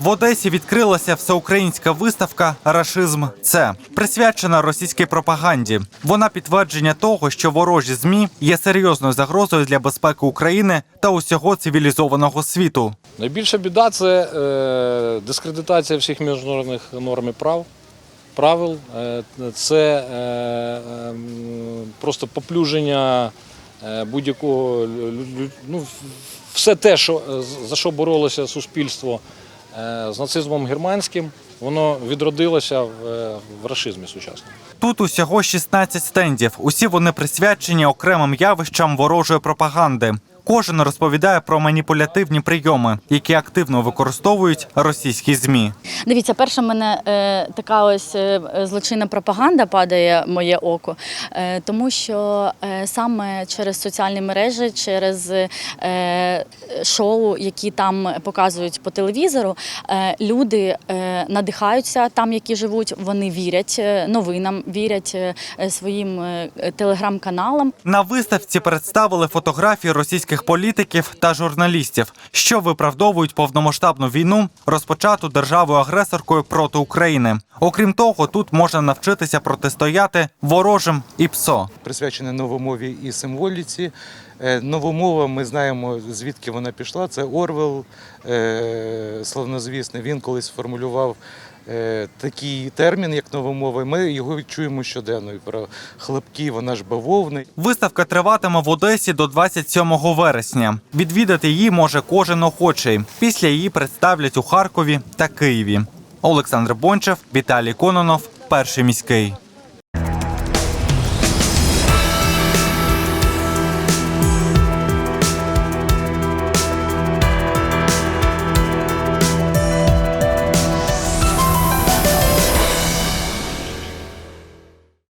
В Одесі відкрилася всеукраїнська виставка Рашизм. Це присвячена російській пропаганді. Вона підтвердження того, що ворожі змі є серйозною загрозою для безпеки України та усього цивілізованого світу. Найбільша біда це е, дискредитація всіх міжнародних норм і прав, правил. Е, це е, е, просто поплюження будь-якого ну, все те, що, за що боролося суспільство з нацизмом германським, воно відродилося в, е, рашизмі сучасному. Тут усього 16 стендів. Усі вони присвячені окремим явищам ворожої пропаганди. Кожен розповідає про маніпулятивні прийоми, які активно використовують російські змі. Дивіться, перша мене е, така ось е, злочинна пропаганда падає в моє око, е, тому що е, саме через соціальні мережі, через е, шоу, які там показують по телевізору, е, люди е, надихаються там, які живуть, вони вірять е, новинам, вірять е, своїм телеграм-каналам. На виставці представили фотографії російських політиків та журналістів, що виправдовують повномасштабну війну, розпочату державою-агресоркою проти України. Окрім того, тут можна навчитися протистояти ворожим і ПСО. присвячене новомові і символіці. Е, Новомова, ми знаємо, звідки вона пішла. Це Орвел, е, славнозвісний. Він колись сформулював такий термін, як новомови. Ми його відчуємо щоденно. І про хлопки, вона ж бавовни. Виставка триватиме в Одесі до 27 вересня. Відвідати її може кожен охочий. Після її представлять у Харкові та Києві. Олександр Бончев, Віталій Кононов, перший міський.